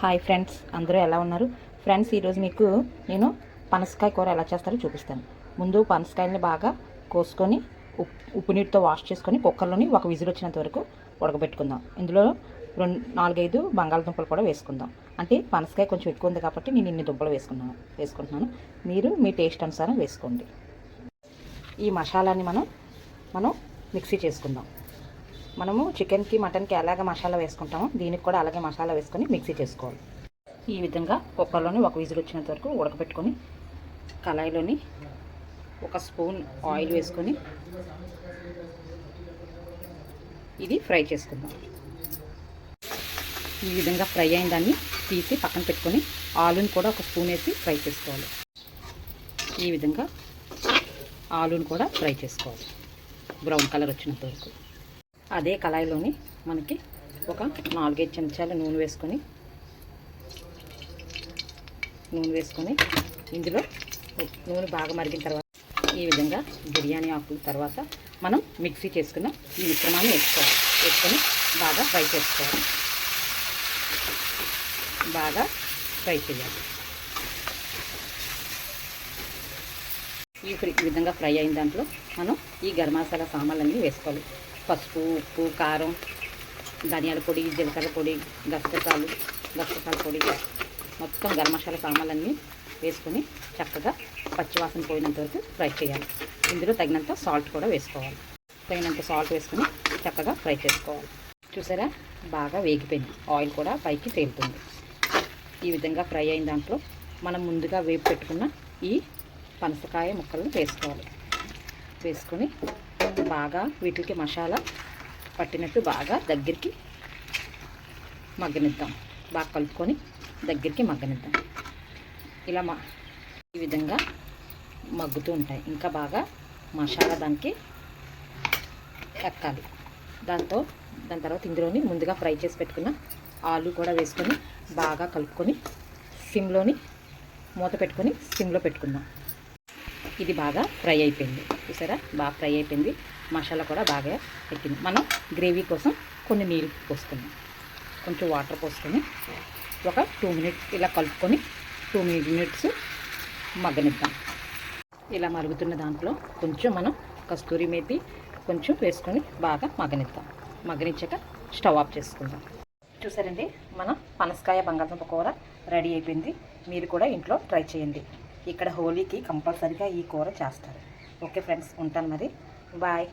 Hi friends అందరూ ఎలా ఉన్నారు? ఫ్రెండ్స్ ఈరోజు మీకు నేను పనసకాయ కూర ఎలా చేస్తారో చూపిస్తాను. ముందు పనసకాయల్ని బాగా కోసుకొని ఉప్పు ఉప్పు నీటితో వాష్ చేసుకొని కుక్కర్లోని ఒక విజిల్ వచ్చినంత వరకు ఉడకబెట్టుకుందాం. ఇందులో రెండు నాలుగైదు బంగాళదుంపలు కూడా వేసుకుందాం. అంటే పనసకాయ కొంచెం ఎక్కువ ఉంది కాబట్టి నేను ఇన్ని దుంపలు వేసుకున్నాను వేసుకుంటున్నాను. మీరు మీ టేస్ట్ అనుసారం వేసుకోండి. ఈ మసాలాని మనం మనం మిక్సీ చేసుకుందాం. మనము చికెన్కి మటన్కి ఎలాగ మసాలా వేసుకుంటామో దీనికి కూడా అలాగే మసాలా వేసుకొని మిక్సీ చేసుకోవాలి. ఈ విధంగా కుక్కర్లోని ఒక విజిల్ వచ్చినంత వరకు ఉడకబెట్టుకొని కళాయిలోని ఒక స్పూన్ ఆయిల్ వేసుకొని ఇది ఫ్రై చేసుకుందాం. ఈ విధంగా ఫ్రై అయిన దాన్ని తీసి పక్కన పెట్టుకొని ఆలుని కూడా ఒక స్పూన్ వేసి ఫ్రై చేసుకోవాలి. ఈ విధంగా ఆలుని కూడా ఫ్రై చేసుకోవాలి. బ్రౌన్ కలర్ వచ్చినంత వరకు. అదే కళాయిలోని మనకి ఒక నాలుగైదు చెంచాలు నూనె వేసుకొని నూనె వేసుకొని ఇందులో నూనె బాగా మరిగిన తర్వాత ఈ విధంగా బిర్యానీ ఆకుల తర్వాత మనం మిక్సీ చేసుకున్న ఈ మిశ్రమాన్ని వేసుకోవాలి. వేసుకొని బాగా ఫ్రై చేసుకోవాలి. బాగా ఫ్రై చేయాలి. ఈ ఈ విధంగా ఫ్రై అయిన దాంట్లో మనం ఈ గరం మసాలా సామాన్లన్నీ వేసుకోవాలి. పసుపు ఉప్పు కారం ధనియాల పొడి జీలకర్ర పొడి గసగసాలు గసగసాల పొడి మొత్తం గరం మసాలా సామాన్లన్నీ వేసుకొని చక్కగా పచ్చివాసన పోయినంత వరకు ఫ్రై చేయాలి. ఇందులో తగినంత సాల్ట్ కూడా వేసుకోవాలి. తగినంత సాల్ట్ వేసుకొని చక్కగా ఫ్రై చేసుకోవాలి. చూసారా? బాగా వేగిపోయింది. ఆయిల్ కూడా పైకి తేలుతుంది. ఈ విధంగా ఫ్రై అయిన దాంట్లో మనం ముందుగా వేపు పెట్టుకున్న ఈ పనసకాయ ముక్కలను వేసుకోవాలి. వేసుకొని బాగా వీటికి మసాలా పట్టినట్టు బాగా దగ్గరికి మగ్గనిద్దాం. బాగా కలుపుకొని దగ్గరికి మగ్గనిద్దాం. ఇలా మా ఈ విధంగా మగ్గుతూ ఉంటాయి. ఇంకా బాగా మసాలా దానికి ఎక్కాలి దాంతో దాని తర్వాత ఇందులోని ముందుగా ఫ్రై చేసి పెట్టుకున్న ఆలు కూడా వేసుకొని బాగా కలుపుకొని సిమ్లోని మూత పెట్టుకొని సిమ్లో పెట్టుకుందాం. ఇది బాగా ఫ్రై అయిపోయింది. చూసారా? బాగా ఫ్రై అయిపోయింది. మసాలా కూడా బాగా ఎక్కింది మనం గ్రేవీ కోసం కొన్ని నీళ్ళు పోసుకున్నాం కొంచెం వాటర్ పోసుకొని ఒక టూ మినిట్స్ ఇలా కలుపుకొని టూ మినిట్స్ మగ్గనిద్దాం. ఇలా మరుగుతున్న దాంట్లో కొంచెం మనం కస్తూరి మేతి కొంచెం వేసుకొని బాగా మగ్గనిద్దాం. మగ్గనిచ్చాక స్టవ్ ఆఫ్ చేసుకుందాం. చూసారండి? మన పనసకాయ బంగాళదుంప కూర రెడీ అయిపోయింది. మీరు కూడా ఇంట్లో ట్రై చేయండి. ఇక్కడ హోలీకి కంపల్సరీగా ఈ కూర చేస్తారు. ఓకే ఫ్రెండ్స్ ఉంటాను మరి. బాయ్.